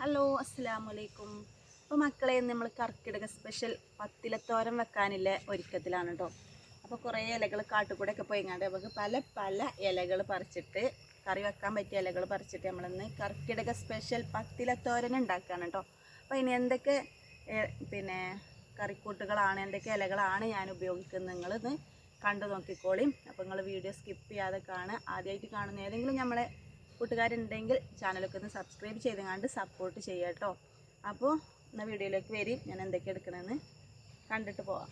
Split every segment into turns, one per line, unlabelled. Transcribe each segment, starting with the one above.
Hello അസ്സലാമു അലൈക്കും അപ്പോൾ മക്കളെ നമ്മൾ കർക്കിടക സ്പെഷ്യൽ പത്തിലത്തോരം വെക്കാനില്ല? ഒരുക്കത്തിലാണ് കേട്ടോ അപ്പോൾ കുറേ ഇലകൾ കാട്ടുകൂടെയൊക്കെ പോയിങ്ങാണ്ട് നമുക്ക് പല പല ഇലകൾ പറിച്ചിട്ട് കറി വെക്കാൻ പറ്റിയ ഇലകൾ പറിച്ചിട്ട് നമ്മളിന്ന് കർക്കിടക സ്പെഷ്യൽ പത്തിലത്തോരൻ ഉണ്ടാക്കുകയാണ് കേട്ടോ അപ്പോൾ ഇനി എന്തൊക്കെ പിന്നെ കറിക്കൂട്ടുകളാണ് എന്തൊക്കെ ഇലകളാണ് ഞാൻ ഉപയോഗിക്കുന്നത് നിങ്ങളിത് കണ്ടു നോക്കിക്കോളിയും അപ്പോൾ നിങ്ങൾ വീഡിയോ സ്കിപ്പ് ചെയ്യാതെ കാണുക. ആദ്യമായിട്ട് കാണുന്ന ഏതെങ്കിലും നമ്മളെ കൂട്ടുകാരുണ്ടെങ്കിൽ ചാനലൊക്കെ ഒന്ന് സബ്സ്ക്രൈബ് ചെയ്തുകൊണ്ട് സപ്പോർട്ട് ചെയ്യുക കേട്ടോ അപ്പോൾ എന്നാൽ വീഡിയോയിലേക്ക് വരും ഞാൻ എന്തൊക്കെ എടുക്കണമെന്ന് കണ്ടിട്ട് പോവാം.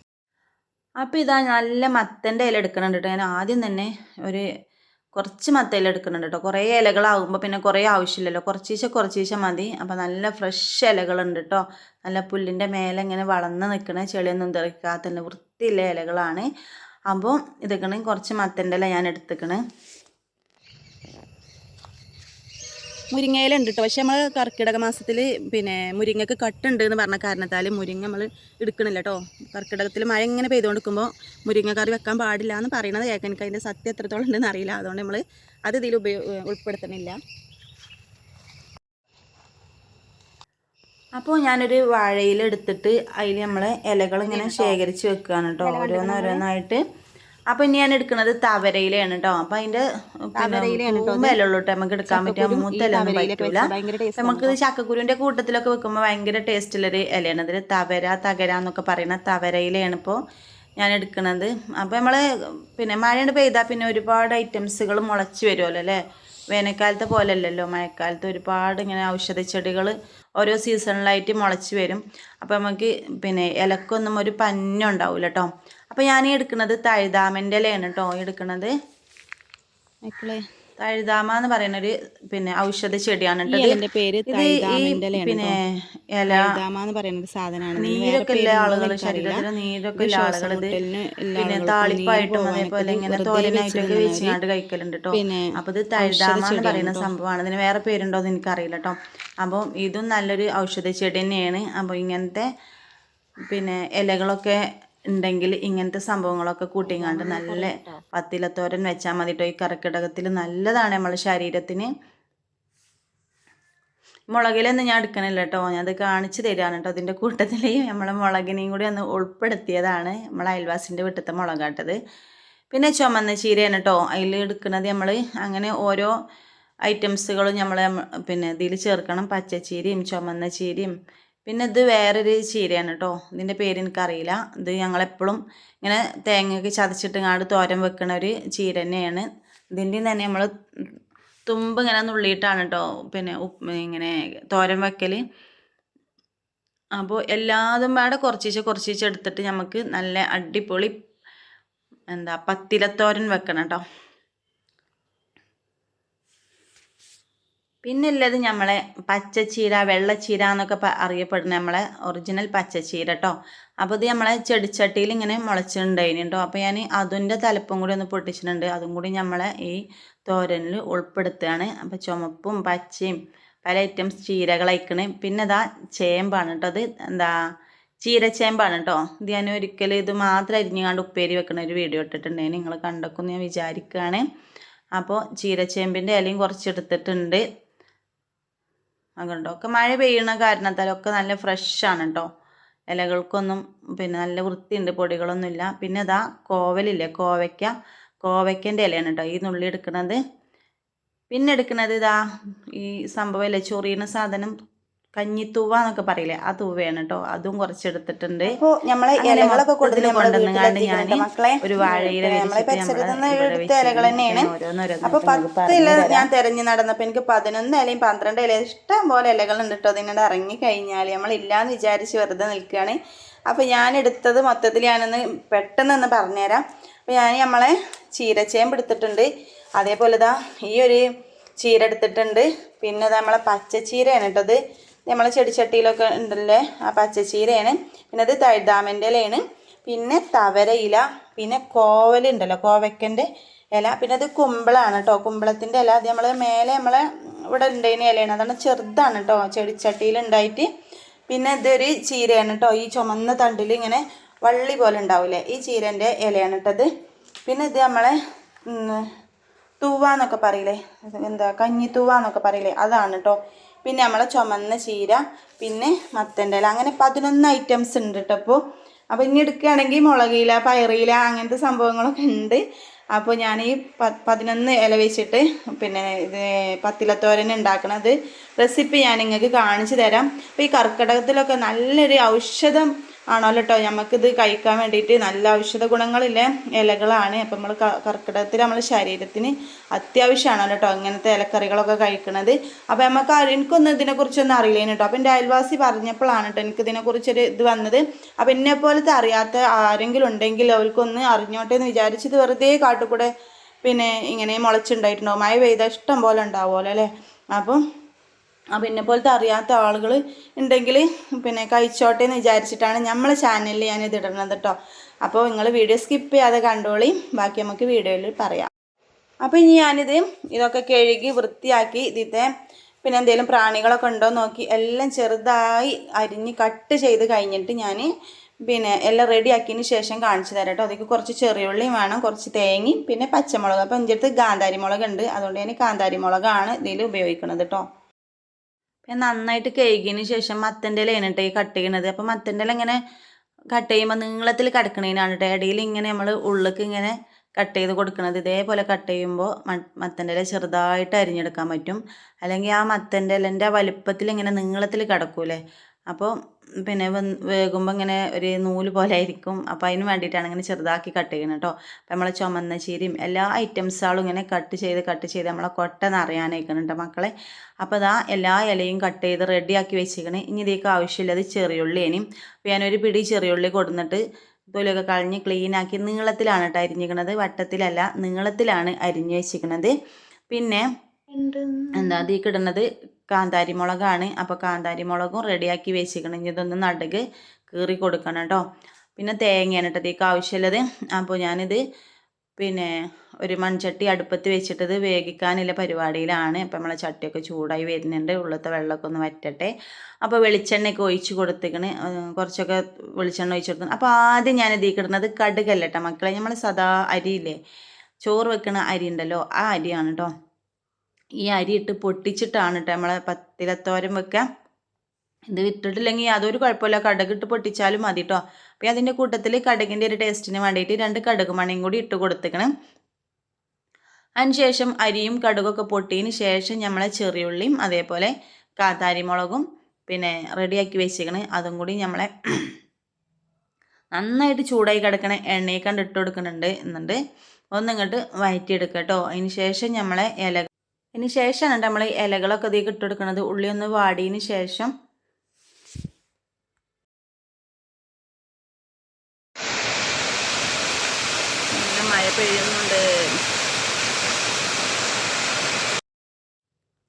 അപ്പോൾ ഇതാ നല്ല മത്തന്റെ ഇല എടുക്കണുണ്ട് കേട്ടോ ഞാൻ ആദ്യം തന്നെ ഒരു കുറച്ച് മത്ത ഇല എടുക്കുന്നുണ്ട് കേട്ടോ കുറേ ഇലകളാകുമ്പോൾ പിന്നെ കുറേ ആവശ്യമില്ലല്ലോ. കുറച്ചീശ കുറച്ചീശ മതി. അപ്പോൾ നല്ല ഫ്രഷ് ഇലകളുണ്ട് കേട്ടോ നല്ല പുല്ലിന്റെ മേലെ ഇങ്ങനെ വളർന്ന് നിൽക്കണ ചെളിയൊന്നും തെറിക്കാത്ത വൃത്തിയുള്ള ഇലകളാണ്. അപ്പോൾ ഇതൊക്കെ കുറച്ച് മത്തന്റെ ഇല ഞാൻ എടുത്തേക്കണ്.
മുരിങ്ങയില ഉണ്ട് കേട്ടോ പക്ഷെ നമ്മൾ കർക്കിടക മാസത്തിൽ പിന്നെ മുരിങ്ങക്ക് കട്ടുണ്ട് എന്ന് പറഞ്ഞ കാരണത്താൽ മുരിങ്ങ നമ്മൾ എടുക്കണില്ല കേട്ടോ കർക്കിടകത്തിൽ മഴ ഇങ്ങനെ പെയ്തുകൊണ്ടിരിക്കുമ്പോൾ മുരിങ്ങ കറി വെക്കാൻ പാടില്ല എന്ന് പറയണത് കേൾക്കാൻ എനിക്ക് അതിന്റെ സത്യം എത്രത്തോളം ഉണ്ടെന്ന് അറിയില്ല. അതുകൊണ്ട് നമ്മൾ അത് ഇതിൽ ഉപയോഗ ഉൾപ്പെടുത്തണില്ല
അപ്പോൾ ഞാനൊരു വാഴയില എടുത്തിട്ട് അതിൽ നമ്മൾ ഇലകൾ ഇങ്ങനെ ശേഖരിച്ച് വെക്കുകയാണ് കേട്ടോ. ഓരോന്നോരോന്നായിട്ട് അപ്പോൾ ഇനി ഞാൻ എടുക്കുന്നത് തവരയിലാണ് കേട്ടോ അപ്പൊ
അതിന്റെ കേട്ടോ
നമുക്ക് എടുക്കാൻ പറ്റിയ മൂത്തലൊന്നും പറ്റൂല. നമുക്ക് ചക്കക്കുരുവിന്റെ കൂട്ടത്തിലൊക്കെ വെക്കുമ്പോൾ ഭയങ്കര ടേസ്റ്റുള്ളൊരു ഇലയാണ്. അതിൽ തവര തകര എന്നൊക്കെ പറയുന്ന തവരയിലാണ് ഇപ്പോ ഞാൻ എടുക്കുന്നത്. അപ്പോൾ നമ്മൾ പിന്നെ മഴ പെയ്താൽ പിന്നെ ഒരുപാട് ഐറ്റംസുകൾ മുളച്ച് വരുമല്ലോ അല്ലേ? വേനൽക്കാലത്തെ പോലെയല്ലല്ലോ മഴക്കാലത്ത് ഒരുപാട് ഇങ്ങനെ ഔഷധ ചെടികൾ ഓരോ സീസണിലായിട്ട് മുളച്ച് വരും. അപ്പോൾ നമുക്ക് പിന്നെ ഇലക്കൊന്നും ഒരു പഞ്ഞുണ്ടാവില്ല കേട്ടോ അപ്പോൾ ഞാൻ എടുക്കുന്നത് തഴുതാമന്റെ ഇലയാണ് കേട്ടോ എടുക്കുന്നത്
മക്കളെ
തഴുതാമ എന്ന് പറയുന്ന ഒരു പിന്നെ ഔഷധ ചെടിയാണ്
ഈ
കേട്ടോ ഇത്.
ഇലന്റെ പേര്
പിന്നെ ഇല
എന്ന് പറയുന്ന സാധനമാണ്.
നീരൊക്കെ ഉള്ള ആളുകൾ ശരീരത്തിൽ നീരൊക്കെ ഉള്ള ആളുകൾ ഇത് പിന്നെ താളിപ്പായിട്ടും അതേപോലെ ഇങ്ങനെ തോരനായിട്ടൊക്കെ വെച്ചിങ്ങാണ്ട് കഴിക്കലുണ്ട് കേട്ടോ അപ്പൊ ഇത് തഴുതാമ എന്ന് പറയുന്ന സംഭവമാണ്. ഇതിന് വേറെ പേരുണ്ടോ എന്ന് എനിക്കറിയില്ല കേട്ടോ അപ്പം ഇതും നല്ലൊരു ഔഷധ ചെടി തന്നെയാണ്. അപ്പോൾ ഇങ്ങനത്തെ പിന്നെ ഇലകളൊക്കെ ഉണ്ടെങ്കിൽ ഇങ്ങനത്തെ സംഭവങ്ങളൊക്കെ കൂട്ടിങ്ങാണ്ട് നല്ല പത്തിലത്തോരൻ വെച്ചാൽ മതി കേട്ടോ ഈ കർക്കിടകത്തിൽ നല്ലതാണ് നമ്മളെ ശരീരത്തിന്. മുളകിലൊന്നും ഞാൻ എടുക്കണില്ല കേട്ടോ ഞാനത് കാണിച്ചു തരികയാണ് കേട്ടോ അതിന്റെ കൂട്ടത്തിൽ നമ്മളെ മുളകിനെയും കൂടി ഒന്ന് ഉൾപ്പെടുത്തിയതാണ് നമ്മളെ അയൽവാസിന്റെ വീട്ടിലത്തെ മുളകാട്ടത്. പിന്നെ ചുമന്ന ചീരയാണ് കേട്ടോ അതിൽ എടുക്കുന്നത് നമ്മൾ അങ്ങനെ ഓരോ ഐറ്റംസുകളും നമ്മൾ പിന്നെ ഇതിൽ ചേർക്കണം. പച്ചച്ചീരയും ചുമന്ന ചീരയും പിന്നെ ഇത് വേറൊരു ചീരയാണ് കേട്ടോ ഇതിന്റെ പേര് എനിക്കറിയില്ല. ഇത് ഞങ്ങളെപ്പോഴും ഇങ്ങനെ തേങ്ങയൊക്കെ ചതച്ചിട്ട് ഇങ്ങാണ്ട് തോരൻ വെക്കണ ഒരു ചീര തന്നെയാണ്. ഇതിന്റെ തന്നെ നമ്മൾ തുമ്പ് ഇങ്ങനെ നുള്ളിയിട്ടാണ് കേട്ടോ പിന്നെ ഇങ്ങനെ തോരൻ വെക്കൽ അപ്പോൾ എല്ലാതും പാടെ കുറച്ചീച്ച കുറച്ചീച്ച എടുത്തിട്ട് നമുക്ക് നല്ല അടിപൊളി എന്താ പത്തിലത്തോരൻ വെക്കണം കേട്ടോ പിന്നെ ഉള്ളത് നമ്മളെ പച്ചച്ചീര വെള്ളച്ചീര എന്നൊക്കെ അറിയപ്പെടുന്ന നമ്മളെ ഒറിജിനൽ പച്ചച്ചീര കേട്ടോ അപ്പോൾ ഇത് നമ്മളെ ചെടിച്ചട്ടിയിൽ ഇങ്ങനെ മുളച്ചിട്ടുണ്ടായിന് കേട്ടോ അപ്പോൾ ഞാൻ അതിന്റെ തലപ്പും കൂടി ഒന്ന് പൊട്ടിച്ചിട്ടുണ്ട്. അതും കൂടി നമ്മളെ ഈ തോരനിൽ ഉൾപ്പെടുത്തുകയാണ്. അപ്പോൾ ചുമപ്പും പച്ചയും പല ഐറ്റംസ് ചീരകളയക്കണ് പിന്നെ ഇതാ ചേമ്പാണ് കേട്ടോ അത് എന്താ ചീരച്ചേമ്പാണ് കേട്ടോ ഇത് ഞാൻ ഒരിക്കലും ഇത് മാത്രം അരിഞ്ഞുകൊണ്ട് ഉപ്പേരി വെക്കണ ഒരു വീഡിയോ ഇട്ടിട്ടുണ്ട് നിങ്ങൾ കണ്ടൊക്കെ ഞാൻ വിചാരിക്കുകയാണ് അപ്പോൾ ചീരച്ചേമ്പിന്റെ ഇലയും കുറച്ചെടുത്തിട്ടുണ്ട് അതുകൊണ്ടോ ഒക്കെ മഴ പെയ്യണ കാരണത്താലൊക്കെ നല്ല ഫ്രഷ് ആണ് കേട്ടോ ഇലകൾക്കൊന്നും പിന്നെ നല്ല വൃത്തിയുണ്ട് പൊടികളൊന്നുമില്ല. പിന്നെ ഇതാ കോവലില്ലേ കോവയ്ക്ക. കോവയ്ക്കന്റെ ഇലയാണ് കേട്ടോ ഈ നുള്ളി എടുക്കുന്നത് പിന്നെ എടുക്കുന്നത് ഇതാ ഈ സംഭവമല്ലേ ചൊറിയണ സാധനം. കഞ്ഞിത്തൂവ എന്നൊക്കെ പറയില്ലേ? ആ തൂവയാണ് കേട്ടോ അതും കുറച്ചെടുത്തിട്ടുണ്ട്. കൊണ്ടുവന്നുങ്ങാണ്ട് ഒരു വാഴയില
അപ്പൊ പത്ത് ഇല ഞാൻ തെരഞ്ഞു നടന്നപ്പോ എനിക്ക് പതിനൊന്ന് ഇലയും പന്ത്രണ്ട് ഇലയും ഇഷ്ടം പോലെ ഇലകൾ ഉണ്ട് കേട്ടോ അതിനോട് ഇറങ്ങി കഴിഞ്ഞാൽ നമ്മൾ ഇല്ലാന്ന് വിചാരിച്ച് വെറുതെ നിൽക്കുകയാണ് അപ്പൊ ഞാൻ എടുത്തത് മൊത്തത്തിൽ ഞാനൊന്ന് പെട്ടെന്ന് ഒന്ന് പറഞ്ഞുതരാം. അപ്പൊ ഞാൻ നമ്മളെ ചീരച്ചേമ്പ് എടുത്തിട്ടുണ്ട്. അതേപോലെ ഇതാ ഈ ഒരു ചീര എടുത്തിട്ടുണ്ട്. പിന്നെ നമ്മളെ പച്ചച്ചീരയാണ് കേട്ടോ ഇത്. നമ്മളെ ചെടിച്ചട്ടിയിലൊക്കെ ഉണ്ടല്ലേ? ആ പച്ചച്ചീരയാണ്. പിന്നെ അത് തഴുതാമന്റെ ഇലയാണ്. പിന്നെ തവര ഇല പിന്നെ കോവലുണ്ടല്ലോ കോവയ്ക്കന്റെ ഇല. പിന്നെ അത് കുമ്പളാണ് കേട്ടോ കുമ്പളത്തിന്റെ ഇല അത് നമ്മൾ മേലെ നമ്മളെ ഇവിടെ ഉണ്ടായിരുന്ന ഇലയാണ്. അതാണ് ചെറുതാണ് കേട്ടോ ചെടിച്ചട്ടിയിൽ ഉണ്ടായിട്ട് പിന്നെ ഇതൊരു ചീരയാണ് കേട്ടോ ഈ ചുമന്ന തണ്ടിൽ ഇങ്ങനെ വള്ളി പോലെ ഉണ്ടാവില്ലേ ഈ ചീരന്റെ ഇലയാണ് കേട്ടത് പിന്നെ ഇത് നമ്മളെ
തൂവ എന്നൊക്കെ പറയില്ലേ? എന്താ കഞ്ഞി തൂവ എന്നൊക്കെ പറയില്ലേ? അതാണ് കേട്ടോ പിന്നെ നമ്മളെ ചുമന്ന ചീര പിന്നെ മത്തന്റെ ഇല അങ്ങനെ പതിനൊന്ന് ഐറ്റംസ് ഉണ്ട് കേട്ടോ അപ്പോൾ അപ്പോൾ ഇനി എടുക്കുകയാണെങ്കിൽ മുളകില പയറില അങ്ങനത്തെ സംഭവങ്ങളൊക്കെ ഉണ്ട്. അപ്പോൾ ഞാൻ ഈ പതിനൊന്ന് ഇല വെച്ചിട്ട് പിന്നെ ഇത് പത്തിലത്തോരൻ ഉണ്ടാക്കണത്. റെസിപ്പി ഞാൻ നിങ്ങൾക്ക് കാണിച്ചു തരാം. അപ്പോൾ ഈ കർക്കിടകത്തിലൊക്കെ നല്ലൊരു ഔഷധം ആണല്ലോ കേട്ടോ നമുക്കിത് കഴിക്കാൻ വേണ്ടിയിട്ട് നല്ല ഔഷധ ഗുണങ്ങളില്ല? ഇലകളാണ്. അപ്പം നമ്മൾ കർക്കിടകത്തിൽ നമ്മൾ ശരീരത്തിന് അത്യാവശ്യമാണല്ലോ കേട്ടോ ഇങ്ങനത്തെ ഇലക്കറികളൊക്കെ കഴിക്കണത്. അപ്പോൾ നമുക്ക് എനിക്കൊന്നും ഇതിനെക്കുറിച്ചൊന്നും അറിയില്ല കേട്ടോ അപ്പം എന്റെ അയൽവാസി പറഞ്ഞപ്പോഴാണ് കേട്ടോ എനിക്ക് ഇതിനെക്കുറിച്ചൊരു ഇത് വന്നത്. അപ്പം എന്നെ പോലത്തെ അറിയാത്ത ആരെങ്കിലും ഉണ്ടെങ്കിൽ അവർക്കൊന്ന് അറിഞ്ഞോട്ടെ എന്ന് വിചാരിച്ചത് വെറുതെ കാട്ടുകൂടെ പിന്നെ ഇങ്ങനെ മുളച്ചുണ്ടായിട്ടുണ്ടാവും. മഴ പെയ്താൽ ഇഷ്ടം പോലെ ഉണ്ടാവുമല്ലോ അല്ലേ? അപ്പം ആ പിന്നെ പോലത്തെ അറിയാത്ത ആളുകൾ ഉണ്ടെങ്കിൽ പിന്നെ കഴിച്ചോട്ടെ എന്ന് വിചാരിച്ചിട്ടാണ് നമ്മളെ ചാനലിൽ ഞാൻ ഇത് ഇടുന്നത് കേട്ടോ അപ്പോൾ നിങ്ങൾ വീഡിയോ സ്കിപ്പ് ചെയ്യാതെ കണ്ടോളി. ബാക്കി നമുക്ക് വീഡിയോയിൽ പറയാം. അപ്പോൾ ഇനി ഞാനിത് ഇതൊക്കെ കഴുകി വൃത്തിയാക്കി ഇതിത്തെ പിന്നെ എന്തെങ്കിലും പ്രാണികളൊക്കെ ഉണ്ടോ നോക്കി എല്ലാം ചെറുതായി അരിഞ്ഞ് കട്ട് ചെയ്ത് കഴിഞ്ഞിട്ട് ഞാൻ പിന്നെ എല്ലാം റെഡിയാക്കിയതിന് ശേഷം കാണിച്ചു തരാം കേട്ടോ അതിലേക്ക് കുറച്ച് ചെറിയുള്ളിയും വേണം കുറച്ച് തേങ്ങയും പിന്നെ പച്ചമുളക്. അപ്പോൾ എന്റെ അടുത്ത് കാന്താരി മുളക് ഉണ്ട് അതുകൊണ്ട് ഞാൻ കാന്താരി മുളകാണ് ഇതിൽ ഉപയോഗിക്കുന്നത് കേട്ടോ പിന്നെ നന്നായിട്ട് കഴുകിയതിന് ശേഷം മത്തന്റെ ഇലയാണ് കേട്ടോ ഈ കട്ട് ചെയ്യണത്. അപ്പോൾ മത്തന്റെ ഇല ഇങ്ങനെ കട്ട് ചെയ്യുമ്പോൾ നീളത്തിൽ കിടക്കണതിനാണ് കേട്ടോ ഇടയിൽ ഇങ്ങനെ നമ്മൾ ഉള്ളിലേക്ക് ഇങ്ങനെ കട്ട് ചെയ്ത് കൊടുക്കുന്നത് ഇതേപോലെ കട്ട് ചെയ്യുമ്പോൾ മത്തന്റെ ഇല ചെറുതായിട്ട് അരിഞ്ഞെടുക്കാൻ പറ്റും. അല്ലെങ്കിൽ ആ മത്തന്റെ ഇലന്റെ വലുപ്പത്തിൽ ഇങ്ങനെ നീളത്തിൽ കിടക്കൂലേ? അപ്പോൾ പിന്നെ വേകുമ്പോൾ ഇങ്ങനെ ഒരു നൂൽ പോലെ ആയിരിക്കും. അപ്പോൾ അതിന് വേണ്ടിയിട്ടാണ് ഇങ്ങനെ ചെറുതാക്കി കട്ട് ചെയ്യുന്നത് കേട്ടോ അപ്പോൾ നമ്മളെ ചുമന്ന ചീരയും എല്ലാ ഐറ്റംസുകളും ഇങ്ങനെ കട്ട് ചെയ്ത് കട്ട് ചെയ്ത് നമ്മളെ കൊട്ട നിറയാനായിക്കുന്നുണ്ട് മക്കളെ. അപ്പോൾ അതാ എല്ലാ ഇലയും കട്ട് ചെയ്ത് റെഡിയാക്കി വെച്ചിരിക്കണേ. ഇനി ഇതിലേക്ക് ആവശ്യമില്ലത് ചെറിയുള്ളിയേനും അപ്പോൾ ഞാനൊരു പിടി ചെറിയുള്ളി കൊടുന്നിട്ട് തൊലിയൊക്കെ കളഞ്ഞ് ക്ലീനാക്കി നീളത്തിലാണ് കേട്ടോ അരിഞ്ഞിരിക്കണത്. വട്ടത്തിലല്ല നീളത്തിലാണ് അരിഞ്ഞ് വെച്ചിരിക്കണത്. പിന്നെ എന്താ? അതിലേക്ക് ഇടുന്നത് കാന്താരി മുളകാണ് അപ്പോൾ കാന്താരി മുളകും റെഡിയാക്കി വെച്ചിരിക്കണം. ഇനി ഇതൊന്ന് നടുക്ക് കീറി കൊടുക്കണം കേട്ടോ പിന്നെ തേങ്ങയാണ് കേട്ടോ ഇതിലേക്ക് ആവശ്യമുള്ളത്. അപ്പോൾ ഞാനിത് പിന്നെ ഒരു മൺചട്ടി അടുപ്പത്ത് വെച്ചിട്ടത് വേവിക്കാനുള്ള പരിപാടിയിലാണ്. അപ്പോൾ നമ്മളെ ചട്ടിയൊക്കെ ചൂടായി വരുന്നുണ്ട്. ഉള്ളത്തെ വെള്ളമൊക്കെ ഒന്ന് വറ്റട്ടെ. അപ്പോൾ വെളിച്ചെണ്ണയൊക്കെ ഒഴിച്ച് കൊടുത്തേക്കണ് കുറച്ചൊക്കെ വെളിച്ചെണ്ണ ഒഴിച്ച് കൊടുക്കണം അപ്പോൾ ആദ്യം ഞാൻ ഇതിലേക്ക് ഇടുന്നത് കടുകല്ല കേട്ടോ മക്കളെ. നമ്മൾ സദാ അരിയില്ലേ ചോറ് വെക്കണ അരി ഉണ്ടല്ലോ. ആ അരിയാണ് കേട്ടോ ഈ അരി ഇട്ട് പൊട്ടിച്ചിട്ടാണ് കേട്ടോ നമ്മളെ പത്തിലത്തോരം വെക്കുക ഇത് ഇട്ടിട്ടില്ലെങ്കിൽ അതൊരു കുഴപ്പമില്ല. കടകിട്ട് പൊട്ടിച്ചാലും മതി കേട്ടോ അപ്പോൾ അതിന്റെ കൂട്ടത്തിൽ കടകിന്റെ ഒരു ടേസ്റ്റിന് വേണ്ടിയിട്ട് രണ്ട് കടുക് മണിയും കൂടി ഇട്ട് കൊടുത്തേക്കണം. അതിനുശേഷം അരിയും കടുകൊക്കെ പൊട്ടിയതിന് ശേഷം നമ്മളെ ചെറിയുള്ളിയും അതേപോലെ കാന്താരി മുളകും പിന്നെ റെഡിയാക്കി വെച്ചേക്കണ്. അതും കൂടി നമ്മളെ നന്നായിട്ട് ചൂടായി കിടക്കണ എണ്ണയെ കണ്ടിട്ട് കൊടുക്കുന്നുണ്ട്. എന്നുണ്ട് ഒന്നിങ്ങോട്ട് വഴറ്റിയെടുക്കുക കേട്ടോ അതിന് ശേഷം നമ്മളെ ഇല അതിന് ശേഷമാണ് നമ്മൾ ഇലകളൊക്കെ ഇതിൽ ഇട്ട് കൊടുക്കുന്നത് ഉള്ളി ഒന്ന് വാടിയതിന് ശേഷം മഴ പെയ്യുന്നുണ്ട്.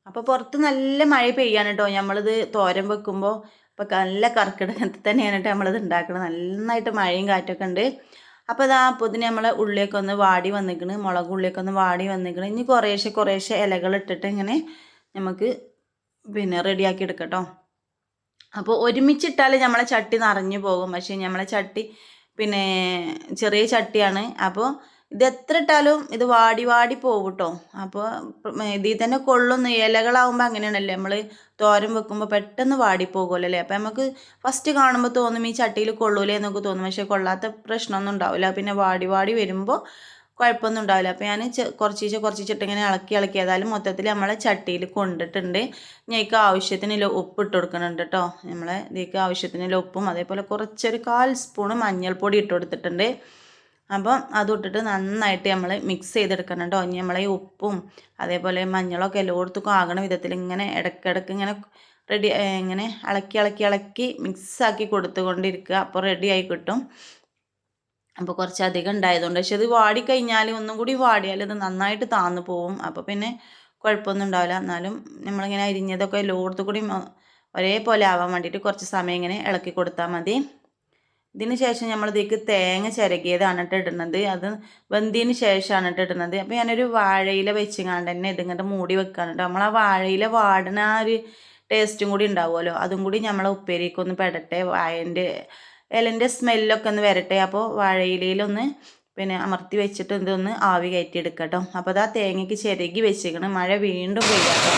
അപ്പോൾ പുറത്ത് നല്ല മഴ പെയ്യാണ് കേട്ടോ. നമ്മളിത് തോരൻ വെക്കുമ്പോൾ അപ്പോൾ നല്ല കർക്കിടകത്തിൽ തന്നെയാണ് കേട്ടോ നമ്മളിത് ഉണ്ടാക്കുന്നത് നന്നായിട്ട് മഴയും കാറ്റൊക്കെ ഉണ്ട്. അപ്പോൾ ഇതാ പൊതിന് നമ്മളെ ഉള്ളിയൊക്കെ ഒന്ന് വാടി വന്നിക്കണ് മുളക് ഉള്ളിയൊക്കെ ഒന്ന് വാടി വന്നിക്കണ്. ഇനി കുറേശ്ശെ കുറേശ്ശെ ഇലകൾ ഇട്ടിട്ട് ഇങ്ങനെ നമുക്ക് പിന്നെ റെഡിയാക്കി എടുക്കട്ടോ. അപ്പോൾ ഒരുമിച്ചിട്ടാൽ നമ്മളെ ചട്ടി നിറഞ്ഞു പോകും. പക്ഷേ നമ്മളെ ചട്ടി പിന്നെ ചെറിയ ചട്ടിയാണ്. അപ്പോൾ ഇത് എത്ര ഇട്ടാലും ഇത് വാടി വാടി പോകും കേട്ടോ അപ്പോൾ ഇതിൽ തന്നെ കൊള്ളുന്നു. ഇലകളാവുമ്പോൾ അങ്ങനെയാണല്ലേ. നമ്മൾ തോരൻ വെക്കുമ്പോൾ പെട്ടെന്ന് വാടിപ്പോകുമല്ലോ അല്ലേ അപ്പോൾ നമുക്ക് ഫസ്റ്റ് കാണുമ്പോൾ തോന്നും ഈ ചട്ടിയിൽ കൊള്ളൂലേ എന്നൊക്കെ തോന്നും. പക്ഷേ കൊള്ളാത്ത പ്രശ്നമൊന്നും ഉണ്ടാവില്ല. പിന്നെ വാടി വാടി വരുമ്പോൾ കുഴപ്പമൊന്നും ഉണ്ടാവില്ല. അപ്പോൾ ഞാൻ കുറച്ചീച്ച കുറച്ചിട്ട് ഇങ്ങനെ ഇളക്കി ഇളക്കി. ഏതായാലും മൊത്തത്തിൽ നമ്മളെ ചട്ടിയിൽ കൊണ്ടിട്ടുണ്ട്. ഞങ്ങൾക്ക് ആവശ്യത്തിനുള്ള ഉപ്പ് ഇട്ട് കൊടുക്കുന്നുണ്ട് കേട്ടോ നമ്മളെ ഇതിലേക്ക് ആവശ്യത്തിനുള്ള ഉപ്പും അതേപോലെ കുറച്ചൊരു കാൽ സ്പൂണ് മഞ്ഞൾപ്പൊടി ഇട്ട് കൊടുത്തിട്ടുണ്ട്. അപ്പം അതിട്ടിട്ട് നന്നായിട്ട് നമ്മൾ മിക്സ് ചെയ്തെടുക്കണം കേട്ടോ ഇനി നമ്മളെ ഈ ഉപ്പും അതേപോലെ മഞ്ഞളൊക്കെ എല്ലായിടത്തും ആകണ വിധത്തിൽ ഇങ്ങനെ ഇടയ്ക്കിടയ്ക്ക് ഇങ്ങനെ റെഡി ഇങ്ങനെ ഇളക്കി ഇളക്കി ഇളക്കി മിക്സാക്കി കൊടുത്തുകൊണ്ടിരിക്കുക. അപ്പോൾ റെഡിയായി കിട്ടും. അപ്പോൾ കുറച്ച് അധികം ഉണ്ടായതുകൊണ്ട്. പക്ഷെ ഇത് വാടിക്കഴിഞ്ഞാൽ ഒന്നും കൂടി വാടിയാൽ ഇത് നന്നായിട്ട് താന്നു പോവും. അപ്പോൾ പിന്നെ കുഴപ്പമൊന്നും ഉണ്ടാവില്ല. എന്നാലും നമ്മളിങ്ങനെ അരിഞ്ഞതൊക്കെ എല്ലായിടത്തും കൂടി ഒരേപോലെ ആവാൻ വേണ്ടിയിട്ട് കുറച്ച് സമയം ഇങ്ങനെ ഇളക്കി കൊടുത്താൽ മതി. ഇതിന് ശേഷം നമ്മൾ ഇതിലേക്ക് തേങ്ങ ചിരകിയതാണ് കേട്ടോ ഇടുന്നത്. അത് വെന്തിന് ശേഷമാണ് കേട്ടോ ഇടുന്നത്. അപ്പോൾ ഞാനൊരു വാഴയില വെച്ചുകൊണ്ട് തന്നെ ഇതിങ്ങോട്ട് മൂടി വെക്കാണ് നമ്മൾ ആ വാഴയില വാടുന്ന ആ ഒരു ടേസ്റ്റും കൂടി ഉണ്ടാവുമല്ലോ. അതും കൂടി നമ്മളെ ഉപ്പേരിക്കൊന്ന് പെടട്ടെ വാഴന്റെ ഇലന്റെ സ്മെല്ലൊക്കെ ഒന്ന് വരട്ടെ. അപ്പോൾ വാഴയിലയിലൊന്ന് പിന്നെ അമർത്തി വെച്ചിട്ട് ഇതൊന്ന് ആവി കയറ്റി എടുക്കട്ടോ അപ്പോൾ അപ്പോൾ ആ തേങ്ങയ്ക്ക് ചിരകി വെച്ചേക്കണം മഴ വീണ്ടും പെയ്യാട്ടോ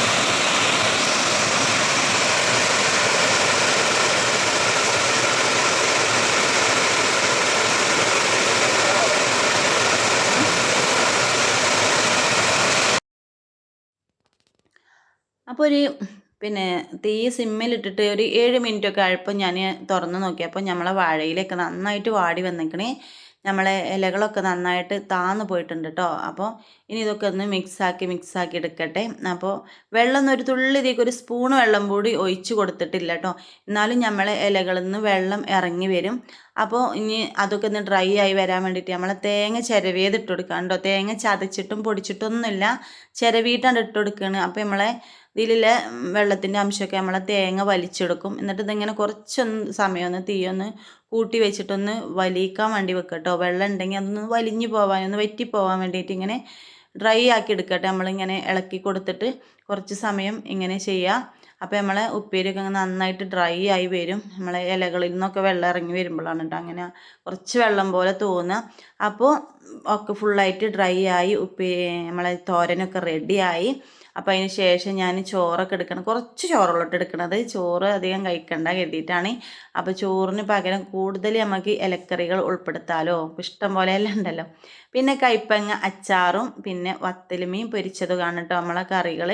അപ്പോൾ ഒരു പിന്നെ തീ സിമ്മിലിട്ടിട്ട് ഒരു ഏഴ് മിനിറ്റ് ഒക്കെ ആയപ്പോൾ ഞാൻ തുറന്ന് നോക്കിയപ്പോൾ നമ്മളെ വാഴയിലൊക്കെ നന്നായിട്ട് വാടി വന്നിക്കണേ. നമ്മളെ ഇലകളൊക്കെ നന്നായിട്ട് താന്ന് പോയിട്ടുണ്ട് കേട്ടോ അപ്പോൾ ഇനി ഇതൊക്കെ ഒന്ന് മിക്സാക്കി മിക്സാക്കി എടുക്കട്ടെ. അപ്പോൾ വെള്ളം ഒരു തുള്ളി ഇതിലേക്ക് ഒരു സ്പൂൺ വെള്ളം കൂടി ഒഴിച്ച് കൊടുത്തിട്ടില്ല കേട്ടോ എന്നാലും നമ്മളെ ഇലകളിൽ നിന്ന് വെള്ളം ഇറങ്ങി വരും. അപ്പോൾ ഇനി അതൊക്കെ ഒന്ന് ഡ്രൈ ആയി വരാൻ വേണ്ടിയിട്ട് നമ്മളെ തേങ്ങ ചിരവിയത് ഇട്ട് കൊടുക്കാം കേട്ടോ തേങ്ങ ചതച്ചിട്ടും പൊടിച്ചിട്ടൊന്നുമില്ല ചിരവിയിട്ടാണ് ഇട്ട് കൊടുക്കുകയാണ് അപ്പോൾ നമ്മളെ ഇതിലെ വെള്ളത്തിന്റെ അംശമൊക്കെ നമ്മൾ തേങ്ങ വലിച്ചെടുക്കും. എന്നിട്ട് ഇതിങ്ങനെ കുറച്ചൊന്ന് സമയമൊന്ന് തീയൊന്ന് കൂട്ടി വെച്ചിട്ടൊന്ന് വലിക്കാൻ വേണ്ടി വെക്കട്ടോ കേട്ടോ വെള്ളം ഉണ്ടെങ്കിൽ അതൊന്ന് വലിഞ്ഞു പോകാൻ ഒന്ന് വറ്റി പോവാൻ വേണ്ടിയിട്ട് ഇങ്ങനെ ഡ്രൈ ആക്കി എടുക്കട്ടെ. നമ്മളിങ്ങനെ ഇളക്കി കൊടുത്തിട്ട് കുറച്ച് സമയം ഇങ്ങനെ ചെയ്യുക അപ്പോൾ നമ്മളെ ഉപ്പേരിയൊക്കെ നന്നായിട്ട് ഡ്രൈ ആയി വരും. നമ്മളെ ഇലകളിൽ നിന്നൊക്കെ വെള്ളം ഇറങ്ങി വരുമ്പോഴാണ് കേട്ടോ അങ്ങനെ കുറച്ച് വെള്ളം പോലെ തോന്നുക. അപ്പോൾ ഒക്കെ ഫുള്ളായിട്ട് ഡ്രൈ ആയി ഉപ്പേ നമ്മളെ തോരനൊക്കെ റെഡിയായി അപ്പോൾ അതിന് ശേഷം ഞാൻ ചോറൊക്കെ എടുക്കണം. കുറച്ച് ചോറുള്ളോട്ട് എടുക്കണത്. ചോറ് അധികം കഴിക്കണ്ട കരുതിയിട്ടാണ്. അപ്പോൾ ചോറിന് പകരം കൂടുതൽ നമുക്ക് ഇലക്കറികൾ ഉൾപ്പെടുത്താലോ? ഇഷ്ടം പോലെ എല്ലാം ഉണ്ടല്ലോ. പിന്നെ കൈപ്പങ്ങ അച്ചാറും പിന്നെ വത്തലുമീൻ പൊരിച്ചതുമാണ് കേട്ടോ നമ്മളെ കറികൾ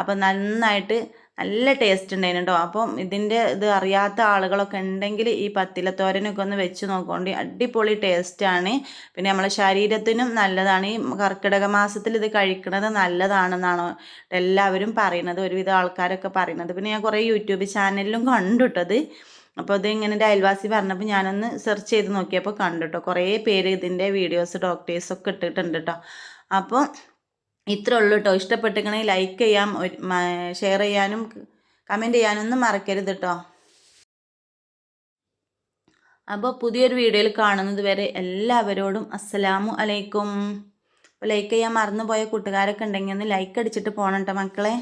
അപ്പോൾ നന്നായിട്ട് നല്ല ടേസ്റ്റ് ഉണ്ടായിരുന്നു കേട്ടോ അപ്പം ഇതിന്റെ ഇത് അറിയാത്ത ആളുകളൊക്കെ ഉണ്ടെങ്കിൽ ഈ പത്തിലത്തോരനൊക്കെ ഒന്ന് വെച്ച് നോക്കുകൊണ്ട് അടിപൊളി ടേസ്റ്റാണ് പിന്നെ നമ്മളെ ശരീരത്തിനും നല്ലതാണ്. ഈ കർക്കിടക മാസത്തിൽ ഇത് കഴിക്കുന്നത് നല്ലതാണെന്നാണ് എല്ലാവരും പറയുന്നത് ഒരുവിധം ആൾക്കാരൊക്കെ പറയുന്നത് പിന്നെ ഞാൻ കുറേ യൂട്യൂബ് ചാനലിലും കണ്ടുട്ടത്. അപ്പോൾ അത് ഇങ്ങനെ എന്റെ അയൽവാസി പറഞ്ഞപ്പോൾ ഞാനൊന്ന് സെർച്ച് ചെയ്ത് നോക്കിയപ്പോൾ കണ്ടു കേട്ടോ കുറേ പേര് ഇതിന്റെ വീഡിയോസ് ഡോക്ടേഴ്സൊക്കെ ഇട്ടിട്ടുണ്ട് കേട്ടോ അപ്പോൾ ഇത്രേ ഉള്ളൂ കേട്ടോ ഇഷ്ടപ്പെട്ടിരിക്കണേ ലൈക്ക് ചെയ്യാം ഷെയർ ചെയ്യാനും കമന്റ് ചെയ്യാനൊന്നും മറക്കരുത് കേട്ടോ അപ്പോൾ പുതിയൊരു വീഡിയോയിൽ കാണുന്നത് വരെ എല്ലാവരോടും അസ്സലാമു അലൈക്കും. അപ്പോൾ ലൈക്ക് ചെയ്യാൻ മറന്നുപോയ കൂട്ടുകാരൊക്കെ ഉണ്ടെങ്കിൽ ഒന്ന് ലൈക്ക് അടിച്ചിട്ട് പോകണം കേട്ടോ മക്കളെ.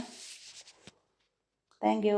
താങ്ക്